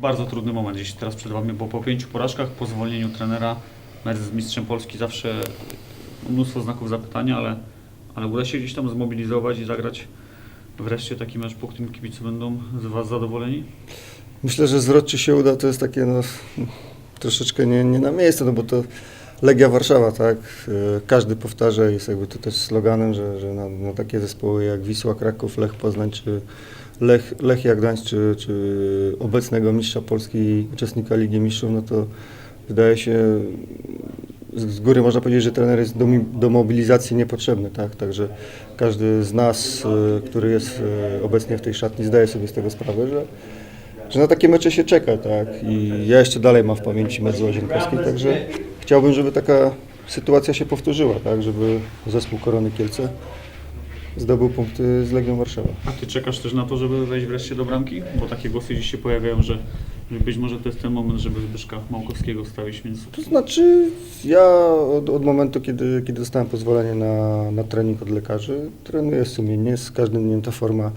Bardzo trudny moment gdzieś teraz przed Wami, bo po pięciu porażkach, po zwolnieniu trenera, mecz z mistrzem Polski zawsze mnóstwo znaków zapytania, ale, ale uda się gdzieś tam zmobilizować i zagrać wreszcie taki mecz, po którym kibice będą z Was zadowoleni? Myślę, że zwrot czy się uda, to jest takie no, troszeczkę nie, nie na miejscu, no bo to Legia Warszawa, tak? E, Każdy powtarza, jest jakby to też sloganem, że, że na, na takie zespoły jak Wisła, Kraków, Lech Poznań czy Lech, Lechia Gdańsk, czy, czy obecnego mistrza Polski uczestnika Ligi Mistrzów, no to wydaje się z, góry można powiedzieć, że trener jest do, do mobilizacji niepotrzebny, tak? Także każdy z nas, e, który jest e, obecnie w tej szatni, zdaje sobie z tego sprawę, że że na takie mecze się czeka, tak? I ja jeszcze dalej mam w pamięci mecz z Łazienkowskiej, także chciałbym, żeby taka sytuacja się powtórzyła, tak? Żeby zespół Korony Kielce zdobył punkty z Legią Warszawa. A Ty czekasz też na to, żeby wejść wreszcie do bramki? Bo takie głosy dziś się pojawiają, że być może to jest ten moment, żeby Zbyszka Małkowskiego stawić, więc To znaczy, ja od, od momentu, kiedy, kiedy dostałem pozwolenie na, na trening od lekarzy, trenuję sumiennie, z każdym dniem ta forma,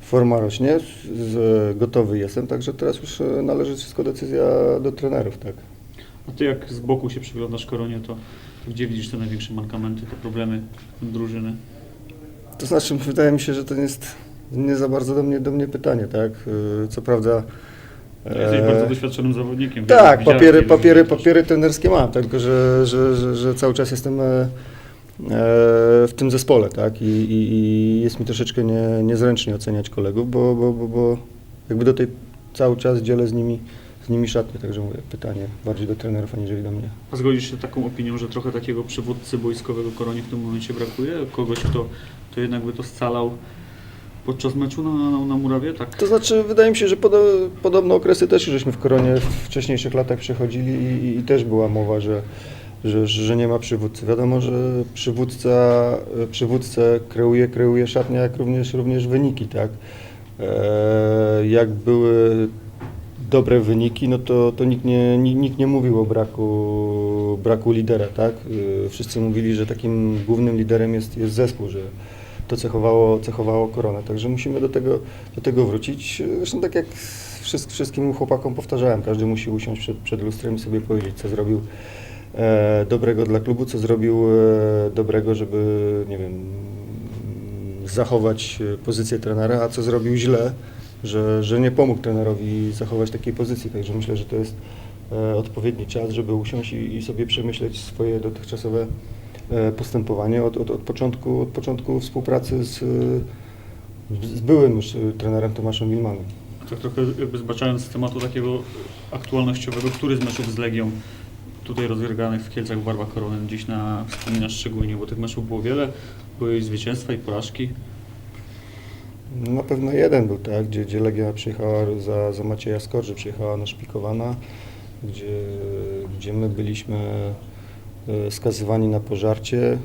forma rośnie, z, gotowy jestem, także teraz już należy wszystko decyzja do trenerów, tak? A Ty jak z boku się przyglądasz Koronie, to, to gdzie widzisz te największe mankamenty, te problemy drużyny? To znaczy, wydaje mi się, że to jest nie za bardzo do mnie, do mnie pytanie, tak? Yy, Co prawda. Jesteś e, bardzo doświadczonym zawodnikiem. Tak, papiery, papiery, papiery trenerskie mam, tak? tylko że, że, że, że cały czas jestem e, e, w tym zespole, tak? I, i, i jest mi troszeczkę nie, niezręcznie oceniać kolegów, bo, bo, bo, bo jakby do tej cały czas dzielę z nimi, z nimi szatnie, także mówię, pytanie bardziej do trenerów, aniżeli do mnie. A zgodzisz się z taką opinią, że trochę takiego przywódcy boiskowego Koronie w tym momencie brakuje? Kogoś, kto, kto jednak by to scalał podczas meczu na, na, na murawie? Tak? To znaczy, wydaje mi się, że podo, podobne okresy też żeśmy w Koronie w wcześniejszych latach przechodzili i, i, też była mowa, że, że, że nie ma przywódcy. Wiadomo, że przywódca, przywódcę kreuje, kreuje szatnia, jak również, również wyniki, tak? E, jak były dobre wyniki, no to, to nikt, nie, ni- nikt nie mówił o braku, braku lidera, tak? E, wszyscy mówili, że takim głównym liderem jest, jest zespół, że to cechowało, cechowało koronę. Także musimy do tego, do tego wrócić. Zresztą tak jak wszyst- wszystkim chłopakom powtarzałem, każdy musi usiąść przed, przed lustrem i sobie powiedzieć, co zrobił e, dobrego dla klubu, co zrobił e, dobrego, żeby, nie wiem, zachować pozycję trenera, a co zrobił źle, że, że nie pomógł trenerowi zachować takiej pozycji. Także myślę, że to jest e, odpowiedni czas, żeby usiąść i, i sobie przemyśleć swoje dotychczasowe e, postępowanie od, od, od, początku, od początku współpracy z, z byłym już trenerem Tomaszem Wilmanem. Tak trochę jakby zbaczając z tematu takiego aktualnościowego, który z meczów z Legią tutaj rozgrywanych w Kielcach w barwach Korony gdzieś na wspominasz szczególnie, bo tych meczów było wiele, były i zwycięstwa i porażki. Na pewno jeden był, tak, gdzie, gdzie Legia przyjechała za, za Macieja Skorży, przyjechała naszpikowana, gdzie, gdzie my byliśmy e, skazywani na pożarcie.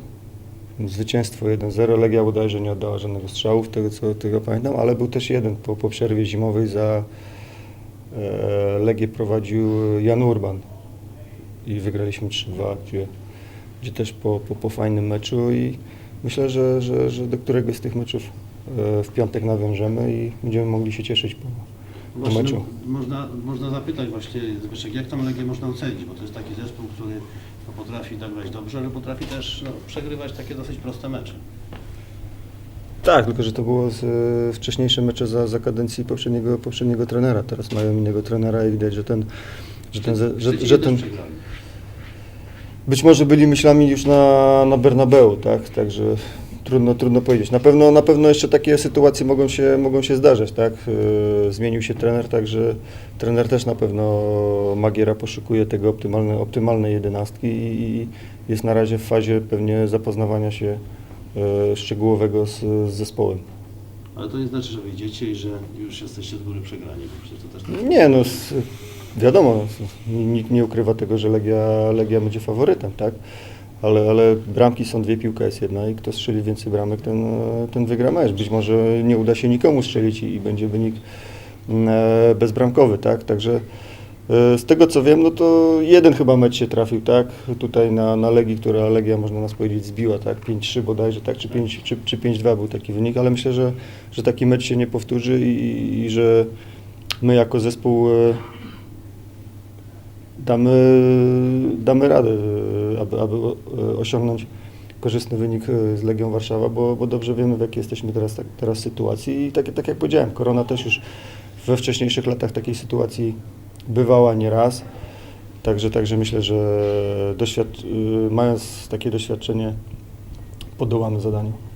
Zwycięstwo 1-0, Legia bodajże nie oddała żadnego strzału, tego co tego pamiętam, ale był też jeden po, po przerwie zimowej za e, Legię prowadził Jan Urban i wygraliśmy 3-2, gdzie, gdzie też po, po, po fajnym meczu i myślę, że, że, że do któregoś z tych meczów w piątek nawiążemy i będziemy mogli się cieszyć po, po Właśnie, meczu. można, można zapytać właśnie, Zbyszek, jak tą Legię można ocenić, bo to jest taki zespół, który no, potrafi tak grać dobrze, ale potrafi też no, przegrywać takie dosyć proste mecze. Tak, tylko że to było z, e, wcześniejsze mecze za, za kadencji poprzedniego, poprzedniego trenera. Teraz mają innego trenera i widać, że ten, że ten, że, że, że ten przegrali. być może byli myślami już na, na Bernabeu, tak? Także trudno, trudno powiedzieć. Na pewno, na pewno jeszcze takie sytuacje mogą się, mogą się zdarzać, tak? E, Zmienił się trener, także trener też na pewno Magiera poszukuje tego optymalne, optymalnej jedenastki i jest na razie w fazie pewnie zapoznawania się e, szczegółowego z, z zespołem. Ale to nie znaczy, że wyjdziecie i że już jesteście z góry przegrani, bo przecież to też Nie, no wiadomo, nikt nie ukrywa tego, że Legia, Legia będzie faworytem, tak? Ale, ale bramki są dwie, piłka jest jedna i kto strzeli więcej bramek, ten, e, ten wygra mecz. Być może nie uda się nikomu strzelić i, i będzie wynik mm, e, bezbramkowy, tak? Także e, z tego co wiem, no to jeden chyba mecz się trafił, tak? Tutaj na, na Legii, która Legia, można nas powiedzieć, zbiła, tak? 5-3 bodajże, tak? Czy, 5, czy, czy 5-2 był taki wynik, ale myślę, że, że taki mecz się nie powtórzy i, i, i że my jako zespół damy, damy radę, aby, aby y, osiągnąć korzystny wynik y, z Legią Warszawa, bo, bo dobrze wiemy, w jakiej jesteśmy teraz, tak, teraz sytuacji i tak, tak jak powiedziałem, Korona też już we wcześniejszych latach takiej sytuacji bywała nieraz. Także, także myślę, że y, mając takie doświadczenie, podołamy zadaniu.